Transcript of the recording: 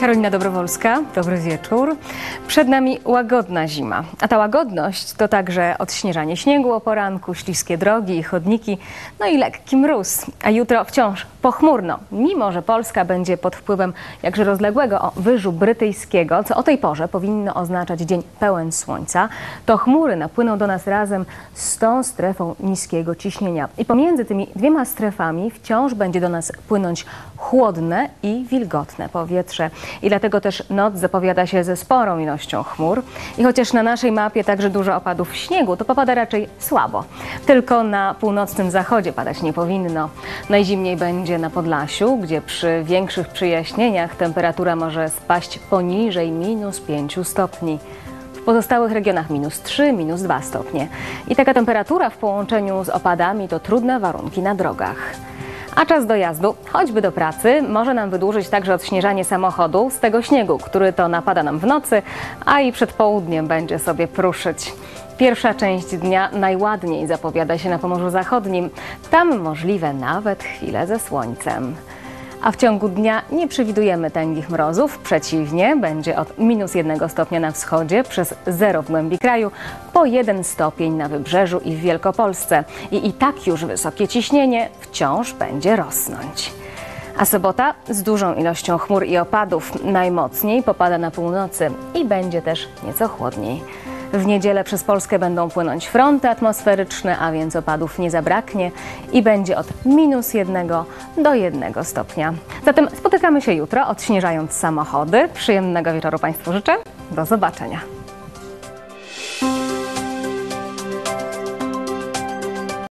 Karolina Dobrowolska, dobry wieczór. Przed nami łagodna zima, a ta łagodność to także odśnieżanie śniegu o poranku, śliskie drogi i chodniki, no i lekki mróz. A jutro wciąż pochmurno, mimo że Polska będzie pod wpływem jakże rozległego wyżu brytyjskiego, co o tej porze powinno oznaczać dzień pełen słońca, to chmury napłyną do nas razem z tą strefą niskiego ciśnienia. I pomiędzy tymi dwiema strefami wciąż będzie do nas płynąć chłodne i wilgotne powietrze. I dlatego też noc zapowiada się ze sporą ilością chmur. I chociaż na naszej mapie także dużo opadów śniegu, to popada raczej słabo. Tylko na północnym zachodzie padać nie powinno. Najzimniej będzie na Podlasiu, gdzie przy większych przyjaśnieniach temperatura może spaść poniżej minus 5 stopni. W pozostałych regionach minus 3, minus 2 stopnie. I taka temperatura w połączeniu z opadami to trudne warunki na drogach. A czas dojazdu, choćby do pracy, może nam wydłużyć także odśnieżanie samochodu z tego śniegu, który to napada nam w nocy, a i przed południem będzie sobie pruszyć. Pierwsza część dnia najładniej zapowiada się na Pomorzu Zachodnim. Tam możliwe nawet chwile ze słońcem. A w ciągu dnia nie przewidujemy tęgich mrozów. Przeciwnie, będzie od minus jednego stopnia na wschodzie przez zero w głębi kraju, po jeden stopień na wybrzeżu i w Wielkopolsce. I i tak już wysokie ciśnienie wciąż będzie rosnąć. A sobota z dużą ilością chmur i opadów najmocniej popada na północy i będzie też nieco chłodniej. W niedzielę przez Polskę będą płynąć fronty atmosferyczne, a więc opadów nie zabraknie i będzie od minus jednego do jednego stopnia. Zatem spotykamy się jutro, odśnieżając samochody. Przyjemnego wieczoru Państwu życzę. Do zobaczenia.